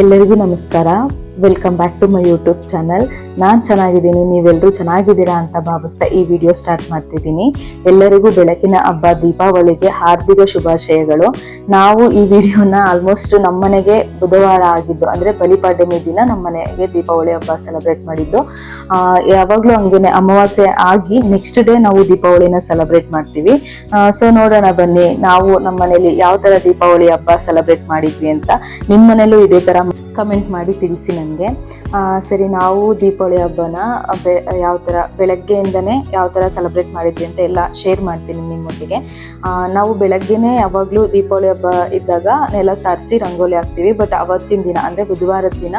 ಎಲ್ಲರಿಗೂ ನಮಸ್ಕಾರ. Welcome back to my YouTube channel ನಾನು ಚೆನ್ನಾಗಿದ್ದೀನಿ ನೀವೆಲ್ಲರೂ ಚೆನ್ನಾಗಿದ್ದೀರಾ ಅಂತ ಭಾವಿಸ್ತಾ ಈ ವಿಡಿಯೋ ಸ್ಟಾರ್ಟ್ ಮಾಡ್ತಿದ್ದೀನಿ. ಎಲ್ಲರಿಗೂ ಬೆಳಕಿನ ಹಬ್ಬ, ದೀಪಾವಳಿಗೆ ಹಾರ್ದಿಕ ಶುಭಾಶಯಗಳು. ನಾವು ಈ ವಿಡಿಯೋನ ಆಲ್ಮೋಸ್ಟ್ ನಮ್ಮನೆಗೆ ಬುಧವಾರ ಆಗಿದ್ದು, ಅಂದರೆ ಬಲಿಪಾಡ್ಯಮಿ ದಿನ ನಮ್ಮನೆಗೆ ದೀಪಾವಳಿ ಹಬ್ಬ ಸೆಲೆಬ್ರೇಟ್ ಮಾಡಿದ್ದು. ಯಾವಾಗಲೂ ಹಂಗೆ ಅಮಾವಾಸ್ಯೆ ಆಗಿ ನೆಕ್ಸ್ಟ್ ಡೇ ನಾವು ದೀಪಾವಳಿನ ಸೆಲೆಬ್ರೇಟ್ ಮಾಡ್ತೀವಿ. ಸೊ ನೋಡೋಣ ಬನ್ನಿ, ನಾವು ನಮ್ಮ ಮನೇಲಿ ಯಾವ ಥರ ದೀಪಾವಳಿ ಹಬ್ಬ ಸೆಲೆಬ್ರೇಟ್ ಮಾಡಿದ್ವಿ ಅಂತ. ನಿಮ್ಮ ಮನೇಲೂ ಇದೇ ಥರ ಕಮೆಂಟ್ ಮಾಡಿ ತಿಳಿಸಿ ನನಗೆ ಸರಿ, ನಾವು ದೀಪಾವಳಿ ಹಬ್ಬನ ಬೆ, ಯಾವ ಥರ, ಬೆಳಗ್ಗೆಯಿಂದನೇ ಯಾವ ಥರ ಸೆಲೆಬ್ರೇಟ್ ಮಾಡಿದ್ವಿ ಅಂತ ಎಲ್ಲ ಶೇರ್ ಮಾಡ್ತೀನಿ ನಿಮ್ಮೊಟ್ಟಿಗೆ. ನಾವು ಬೆಳಗ್ಗೆನೇ ಯಾವಾಗಲೂ ದೀಪಾವಳಿ ಹಬ್ಬ ಇದ್ದಾಗ ನೆಲ ಸಾರಿಸಿ ರಂಗೋಲಿ ಹಾಕ್ತೀವಿ. ಬಟ್ ಅವತ್ತಿನ ದಿನ, ಅಂದರೆ ಬುಧವಾರದ ದಿನ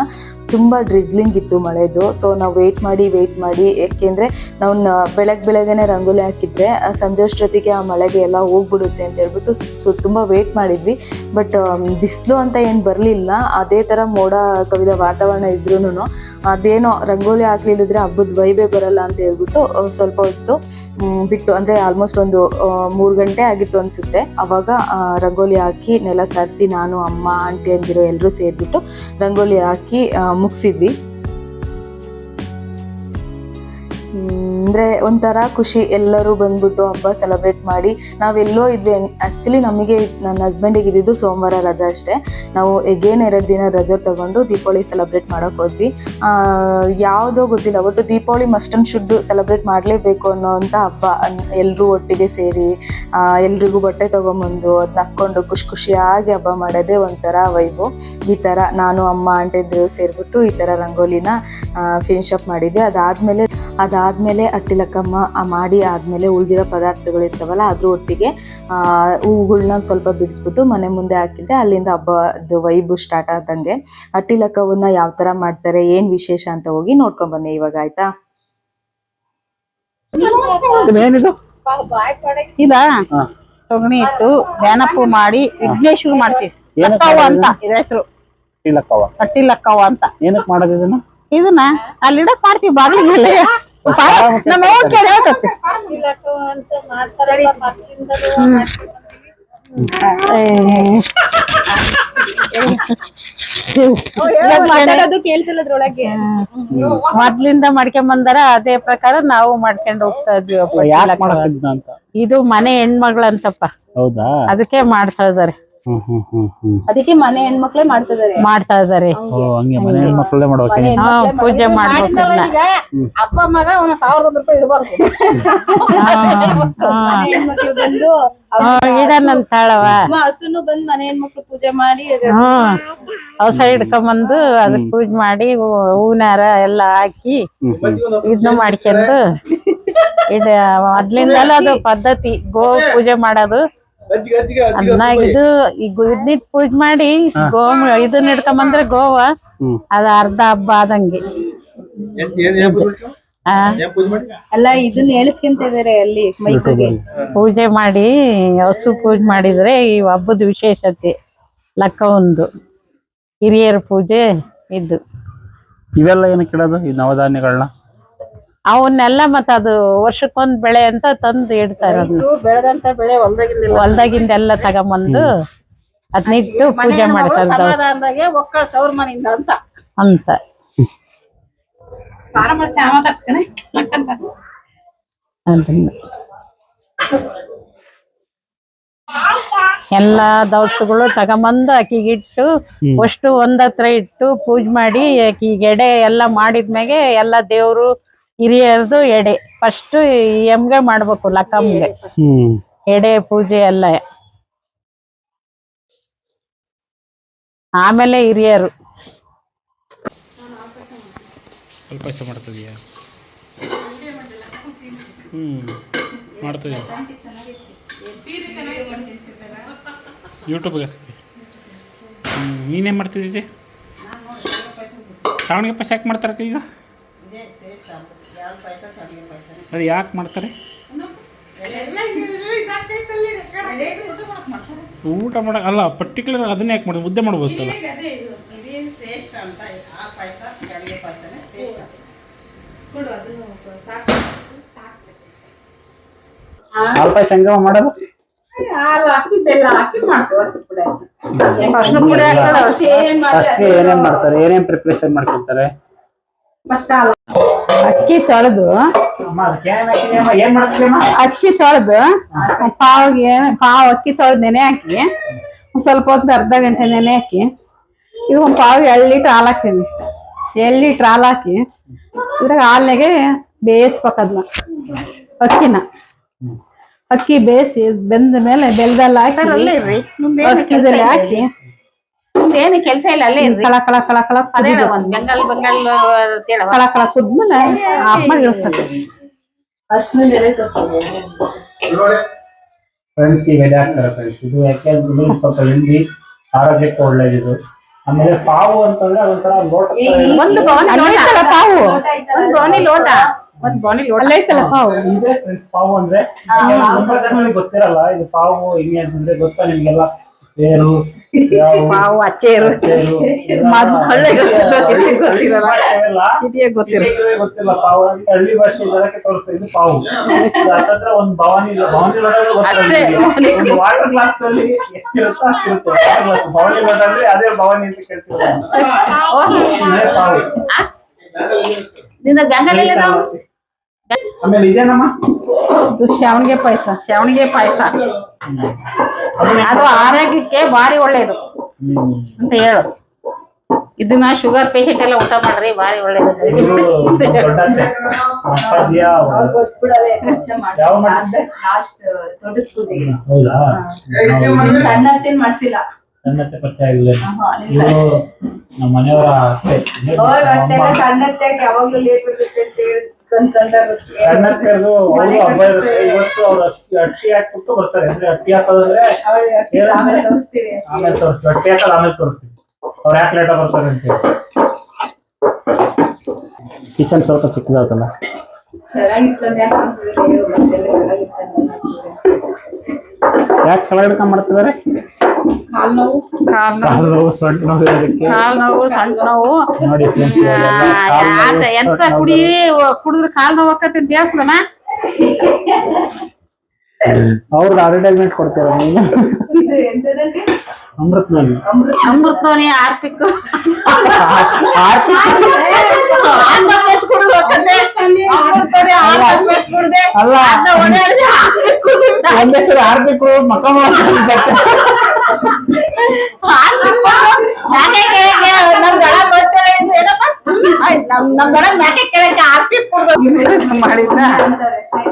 ತುಂಬ ಡ್ರಿಸ್ಲಿಂಗ್ ಇತ್ತು ಮಳೆದು. ಸೊ ನಾವು ವೆಯ್ಟ್ ಮಾಡಿ ವೆಯ್ಟ್ ಮಾಡಿ, ಏಕೆಂದರೆ ನಾವು ಬೆಳಗ್ಗೆ ಬೆಳಗ್ಗೆನೆ ರಂಗೋಲಿ ಹಾಕಿದ್ರೆ ಸಂಜೆ ಅಷ್ಟೊತ್ತಿಗೆ ಆ ಮಳೆಗೆ ಎಲ್ಲ ಹೋಗ್ಬಿಡುತ್ತೆ ಅಂತ ಹೇಳ್ಬಿಟ್ಟು ಸೊ, ತುಂಬ ವೆಯ್ಟ್ ಮಾಡಿದ್ವಿ. ಬಟ್ ಬಿಸಿಲು ಅಂತ ಏನು ಬರಲಿಲ್ಲ. ಅದೇ ಥರ ಮೋಡ ಕವಿದ ವಾತಾವರಣ ಇದ್ರೂ ಅದೇನೋ ರಂಗೋಲಿ ಹಾಕ್ಲಿಲ್ಲದ್ರೆ ಹಬ್ಬದ ವೈಬೇ ಬರಲ್ಲ ಅಂತ ಹೇಳ್ಬಿಟ್ಟು ಸ್ವಲ್ಪ ಹೊತ್ತು ಬಿಟ್ಟು, ಅಂದರೆ ಆಲ್ಮೋಸ್ಟ್ ಒಂದು ಮೂರು ಗಂಟೆ ಆಗಿತ್ತು ಅನಿಸುತ್ತೆ. ಅವಾಗ ರಂಗೋಲಿ ಹಾಕಿ ನೆಲ ಸರಿಸಿ ನಾನು, ಅಮ್ಮ, ಆಂಟಿ ಅಂದಿರೋ ಎಲ್ಲರೂ ಸೇರಿಬಿಟ್ಟು ರಂಗೋಲಿ ಹಾಕಿ ಮುಗಿಸಿದ್ವಿ. ಅಂದರೆ ಒಂಥರ ಖುಷಿ ಎಲ್ಲರೂ ಬಂದ್ಬಿಟ್ಟು ಹಬ್ಬ ಸೆಲೆಬ್ರೇಟ್ ಮಾಡಿ ನಾವೆಲ್ಲೋ ಇದ್ವಿ. ಆ್ಯಕ್ಚುಲಿ ನಮಗೆ ನನ್ನ ಹಸ್ಬೆಂಡಿಗೆ ಇದ್ದಿದ್ದು ಸೋಮವಾರ ರಜೆ ಅಷ್ಟೇ. ನಾವು ಎಗೇನ್ ಎರಡು ದಿನ ರಜೆ ತಗೊಂಡು ದೀಪಾವಳಿ ಸೆಲೆಬ್ರೇಟ್ ಮಾಡೋಕೆ ಹೋದ್ವಿ. ಯಾವುದೋ ಗೊತ್ತಿಲ್ಲ, ಒಟ್ಟು Deepavali must and should celebrate ಮಾಡಲೇಬೇಕು ಅನ್ನೋವಂಥ ಹಬ್ಬ ಎಲ್ಲರೂ ಒಟ್ಟಿಗೆ ಸೇರಿ ಎಲ್ರಿಗೂ ಬಟ್ಟೆ ತೊಗೊಂಬಂದು ಅದನ್ನ ಹಾಕ್ಕೊಂಡು ಖುಷಿ ಖುಷಿಯಾಗಿ ಹಬ್ಬ ಮಾಡೋದೇ ಒಂಥರ ವೈಬು ಈ ಥರ ನಾನು, ಅಮ್ಮ ಆಂಟಿದ್ರು ಸೇರಿಬಿಟ್ಟು ಈ ಥರ ರಂಗೋಲಿನ ಫಿನಿಶ್ ಅಪ್ ಮಾಡಿದ್ದೆ ಅದಾದಮೇಲೆ ಅದಾದಮೇಲೆ ಅಟ್ಟಿಲಕ್ಕಮ್ಮ ಆ ಮಾಡಿ ಆದಮೇಲೆ ಉಳಿದಿರೋ ಪದಾರ್ಥಗಳು ಇರ್ತಾವಲ್ಲ ಅದ್ರ ಒಟ್ಟಿಗೆ ಆ, ಹೂಗಳ್ನ ಸ್ವಲ್ಪ ಬಿಡಿಸ್ಬಿಟ್ಟು ಮನೆ ಮುಂದೆ ಹಾಕಿದ್ರೆ ಅಲ್ಲಿಂದ ಹಬ್ಬದ ವೈಬು ಸ್ಟಾರ್ಟ್ ಆದಂಗೆ. ಅಟ್ಟಿಲಕ್ಕವನ್ನ ಯಾವ ಥರ ಮಾಡ್ತಾರೆ ಏನು ವಿಶೇಷ ಅಂತ ಹೋಗಿ ನೋಡ್ಕೊಂಬನ್ನಿ ಇವಾಗ ಆಯ್ತಾ? ಇದ. ಸೊಗಣಿ ಇಟ್ಟು ಧ್ಯಾನಪ್ಪು ಮಾಡಿ ವಿಘ್ನೇಶ್ವರ ಮಾಡ್ತೀವಿ. ಅಂತ ಇದ್ರ ಹೆಸರು. ಇಲ್ಲಕ್ಕವ ಕಟ್ಟಿ ಅಂತ. ಏನಕ್ಕೆ ಮಾಡೋದು ಇದನ್ನ? ಇದನ್ನ ಅಲ್ಲಿ ಇಡಕ್ ಮಾಡ್ತೀವಿ ಬಾಗಿಲಿಗೆಲ್ಲ ನಮ್ಮ ಅವ್ವ ಕೇಳಿ ಹೇಳ್ತತಿ ಮೊದ್ಲಿಂದ ಮಾಡ್ಕೊಂಡ್ ಬಂದಾರ ಅದೇ ಪ್ರಕಾರ ನಾವು ಮಾಡ್ಕೊಂಡು ಹೋಗ್ತಾ ಇದ್ವಿ ಅಪ್ಪ ಯಾಕೆ ಲಕ್ಕವ್ವ. ಮಾಡಕ್ಕಿದ್ನ ಅಂತ? ಇದು ಮನೆ ಹೆಣ್ಮಗಳಂತಪ್ಪ ಹೌದಾ? ಅದಕ್ಕೆ ಮಾಡ್ತಾ ಇದಾರೆ. ಅದಕ್ಕೆ ಮನೆ ಹೆಣ್ಮಕ್ಳೇ ಮಾಡ್ತಿದ್ದಾರೆ ಮಾಡ್ತಾ ಇದಾರೆ ಓ ಹಂಗೆ ಮನೆ ಹೆಣ್ಮಕ್ಳೇ ಮಾಡ್ಬೇಕು. ಹಾ ಪೂಜೆ ಮಾಡ್ಬೇಕು. ಇದನ್ನ. ಅಪ್ಪ ಮಗ ಅವನ ಸಾವಿರದ ಒಂದ್ ರೂಪಾಯಿ ಇಡ್ಬಾರ್ದು. ಬಂದು ಹಾ ಇಡನಂತಾಳವ ಹಸುನು ಬಂದ್ ಮನೆ ಹೆಣ್ಮಕ್ಳು ಪೂಜೆ ಮಾಡಿ ಹ್ಮ್ ಅವಸ ಹಿಡ್ಕೊಂಬಂದು ಅದಕ್ ಪೂಜೆ ಮಾಡಿ ಹೂ- ಹೂನಾರ ಎಲ್ಲ ಹಾಕಿ ಇದನ್ನ ಮಾಡ್ಕೊಂಡು. ಇದ ಮೊದ್ಲಿಂದಲೂ ಅದು ಪದ್ಧತಿ. ಗೋ ಪೂಜೆ ಮಾಡೋದು ಅದನ್ನ ಇದು ಈ ಇದನ್ನಿಟ್ ಪೂಜೆ ಮಾಡಿ ಗೋ ಇದನ್ನ ಹಿಡ್ಕೊಂಬಂದ್ರೆ ಗೋವಾ. ಅದ ಅರ್ಧ ಹಬ್ಬ ಆದಂಗೆ. ಅಲ್ಲ ಇದನ್ನ ಹೇಳಿಸ್ಕೊಂತ ಇದಾರೆ ಅಲ್ಲಿ ಮೈಕ್ಗೆ. ಪೂಜೆ ಮಾಡಿ ಹಸು ಪೂಜೆ ಮಾಡಿದ್ರೆ ಈ ಹಬ್ಬದ ವಿಶೇಷತೆ ಲಕ್ಕ ಒಂದು. ಹಿರಿಯರ ಪೂಜೆ ಇದು. ಇವೆಲ್ಲ ಏನಕ್ಕೆ ಇಡೋದು? ಈ ನವಧಾನ್ಯಗಳನ್ನ? ಅವನ್ನೆಲ್ಲ ಮತ್ತ ಅದು ವರ್ಷಕ್ಕೊಂದ್ ಬೆಳೆ ಅಂತ ತಂದು ಇಡ್ತಾರೆ ಬೆಳೆದಂತ ಬೆಳೆ ಹೊಲ್ದಾಗಿಂದೆಲ್ಲ. ತಗೊಂಬಂದು ಅದನ್ನಿಟ್ಟು ಪೂಜೆ ಮಾಡ್ತಾರೆ ಅಂತ. ಅದನ್ನ ಎಲ್ಲಾ ದವಸಗಳು ತಗೊಂಬಂದು ಆಕಿಗೆ ಇಟ್ಟು ಅಷ್ಟು ಒಂದ್ ಹತ್ರ ಇಟ್ಟು ಪೂಜೆ ಮಾಡಿ ಆಕಿಗೆ ಎಡೆ ಎಲ್ಲ ಮಾಡಿದ್ಮ್ಯಾಗೆ ಎಲ್ಲ ದೇವ್ರು ಹಿರಿಯರ್ದು ಎಡೆ. ಫಸ್ಟ್ ಎಮ್ಗೆ ಮಾಡ್ಬೇಕು ಲಕ್ಕಮ್ಗೆ. ಹ್ಮ್. ಎಡೆ ಪೂಜೆ ಎಲ್ಲ. ಆಮೇಲೆ ಹಿರಿಯರು. ಸ್ವಲ್ಪ ಪಾಯಸ ಮಾಡ್ತಿದೀಯಾ? ಹ್ಮ್. ಮಾಡ್ತಿದ್ಯಾ? ಯೂಟ್ಯೂಬ್ಗೆ ಹಾಕ್ತಿ ಹ್ಞೂ ನೀನೇನು ಮಾಡ್ತಿದ್ದೆ? ಶಾವಣಿಗೆ ಪಾಯಸ ಯಾಕೆ ಮಾಡ್ತಾರೆ ಈಗ? ಅದು ಯಾಕೆ ಮಾಡ್ತಾರೆ? ಊಟ ಮಾಡ ಅಲ್ಲ ಪರ್ಟಿಕ್ಯುಲರ್ ಅದನ್ನೇ ಯಾಕೆ ಮಾಡೋದು ಮುದ್ದೆ ಮಾಡ್ಬೋದಲ್ಲ? ಹಾಲು ಪಾಯಸ ಹೆಂಗವ ಮಾಡೋದು? ಫಸ್ಟ್ಗೆ ಏನೇನ್ ಮಾಡ್ತಾರೆ? ಏನೇನ್ ಪ್ರಿಪ್ರೇಷನ್ ಮಾಡ್ಕೊಳ್ತಾರೆ ಅಕ್ಕಿ ತೊಳೆದು ಅಕ್ಕಿ ತೊಳೆದು ಪಾವಿಗೆ ಪಾವ್ ಅಕ್ಕಿ ತೊಳೆದು ನೆನೆ ಹಾಕಿ ಒಂದ್ ಸ್ವಲ್ಪ ಹೊತ್ತು ಅರ್ಧ ಗಂಟೆ ನೆನೆ ಹಾಕಿ ಇದು ಒಂದು ಪಾವ್ ಎರಡು ಲೀಟ್ರ್ ಹಾಲು ಹಾಕ್ತೀನಿ. ಎರಡು ಲೀಟ್ರ್ ಹಾಲು ಹಾಕಿ ಇದ್ರಾಗ ಹಾಲಿನಾಗೆ ಬೇಯಿಸ್ಬೇಕು ಅದನ್ನ ಅಕ್ಕಿನ. ಅಕ್ಕಿ ಬೇಯಿಸಿ ಬೆಂದ ಮೇಲೆ ಬೆಲ್ದಲ್ಲಿ ಹಾಕಿ ಅಕ್ಕಿದಲ್ಲಿ ಹಾಕಿ ಏನು ಕೆಲಸ ಇಲ್ಲ ಅಲ್ಲೇ ಇರ್ರಿ. ಕಳ ಕಳ ಕಳ ಕಳ ಅದೇ ಕುದಿದು ಒಂದ್ ಬೆಂಗಲ್ ಬೆಂಗಲ್ ಅಂತೇಳವ ಕಳ ಕಳ ಕುದ್ಮೇಲೆ ಆಫ್ ಮಾಡಿ ಇಳಿಸ್ಬೇಕು ಫ್ರೆಂಡ್ಸ್ ಇವೆಲ್ಲ ಹಾಕ್ತಾರೆ ಫ್ರೆಂಡ್ಸ್ ಇದು ಯಾಕೆ ಇದು ಸ್ವಲ್ಪ ಹೆಲ್ದಿ ಆರೋಗ್ಯಕ್ಕೆ ಒಳ್ಳೇದಿದು. ಆಮೇಲೆ ಪಾವು ಅಂತಂದ್ರೆ ಅದೊಂಥರ ಲೋಟ. ಒಂದು ಬೌನಿ ಅಲ್ಲೈತಲ್ಲ ಪಾವು? ಒಂದು ಬೌನಿ ಲೋಟ. ಒಂದ್ ಬೌನಿ ಲೋಟ. ಅಲ್ಲೈತಲ್ಲ ಪಾವು? ಇದೆ friends ಪಾವು ಅಂದ್ರೆ ಗೊತ್ತಿರಲ್ಲ ಇದು ಪಾವು ಹಿಂಗೆ ಅಂತಂದ್ರೆ ಗೊತ್ತಾ ನಿಮ್ಗೆಲ್ಲ? ಯಾವ ಪಾವು ಅಚ್ಚೇರು. ಹಳ್ಳಿ ಗೊತ್ತಿರಲ್ಲ. ಗೊತ್ತಿಲ್ಲ ಪಾವು. ಅಂತ ಹಳ್ಳಿ ಭಾಷೆ ಇದಕ್ಕೆ ತೋರಿಸ್ತಾ ಇದು ಪಾವು. ಯಾಕಂದ್ರೆ ಒಂದು ಭವಾನಿ ಇಲ್ಲ. ಭವಾನಿ ಲೋಟ ಗೊತ್ತಿಲ್ಲ ಒಂದು ವಾಟರ್ ಗ್ಲಾಸ್ ಅಲ್ಲಿ ಎಷ್ಟಿರುತ್ತೋ ಅಷ್ಟಿರುತ್ತೆ. ವಾಟರ್ ಗ್ಲಾಸ್ ಭವಾನಿ ಲೋಟ ಅಂದ್ರೆ ಅದೇ ಭವಾನಿ ಅಂತ ಕೇಳ್ತೀವಿ. ಪಾವು. ನಿನ್ನ ಬೆಂಗಳೂರಲ್ಲಿ ಆಮೇಲೆ ಇದೇನಮ್ಮ? ಇದು ಶಾವಣಿಗೆ ಪಾಯಸ ಶಾವಣಿಗೆ ಪಾಯಸ. ಅದು ಆರೋಗ್ಯಕ್ಕೆ ಭಾರಿ ಒಳ್ಳೇದು. ಅಂತ ಹೇಳು. ಇದನ್ನ ಶುಗರ್ ಪೇಷಂಟ್ ಎಲ್ಲ ಊಟ ಮಾಡ್ರಿ ಬಾರಿ ಒಳ್ಳೇದು. ಸಣ್ಣತ್ತೇನ್ ಮಾಡ್ಸಿಲ್ಲ. ಸಣ್ಣತ್ತೆ ಪರಿಚಯ ಆಗಿಲ್ಲ ಇವರು ನಮ್ಮ ಮನೆಯವರ ಅತ್ತೆ. ಅವಾಗ ಅತ್ತೆಲ್ಲ ಸಣ್ಣತ್ತಾಗಿ ಯಾವಾಗ್ಲೂ ಲೇಟ್ ಬಿಡ್ಬೇಕು ಅವರು ಹಬ್ಬ ಇರುತ್ತೆ. ಇವತ್ತು ಅವ್ರು ಅಟ್ಟಿ ಹಾಕ್ಬಿಟ್ಟು ಬರ್ತಾರೆ. ಅಂದ್ರೆ ಅಟ್ಟಿ ಹಾಕೋದಂದ್ರೆ ಆಮೇಲೆ ತೋರಿಸ್ತೀವಿ. ಅಕ್ಕಿ ಹಾಕೋದು ಆಮೇಲೆ ತೋರಿಸ್ತೀವಿ. ಅವ್ರು ಯಾಕೆ ಲೇಟ್ ಬರ್ತಾರೆ ಅಂತ ಕಿಚನ್ ಸ್ವಲ್ಪ ಚಿಕ್ಕದಾಗ್ತಲ್ಲ ಚೆನ್ನಾಗಿತ್ತು ಯಾಕೆ ಸಲ ಹಿಡ್ಕೊಂಡ್ ಮಾಡ್ತಿದ್ದಾರೆ ಕಾಲ್ ನೋವು. ಕಾಲ್ ನೋವು. ಕಾಲು ನೋವು ಸೊಂಟ ನೋವು ಇರೋದಕ್ಕೆ ಕಾಲ್ ನೋವು ಸಣ್ಣ ನೋವು. ನೋಡಿ ಫ್ರೆಂಡ್ಸ್ ಎಂತ ಕುಡಿ ಕುಡಿದ್ರೆ ಕಾಲ್ ನೋವು ಆಕತಿ ದೇವಸ್ಥಾನ ಅವ್ರದ್ದು ಅಡ್ವರ್ಟೈಸ್ಮೆಂಟ್ ಕೊಡ್ತೀರ ನೀವು ಇದು ಎಂತದಂತೆ ಅಮೃತ್ನಲ್ಲಿ ಅಮೃತ ನೋನಿ ಆರ್ಪಿಕ್. ಅಲ್ಲ ಒಂದ್ ಹೆಸರು ಆರ್ಬೇಕು ಮಕ್ಕ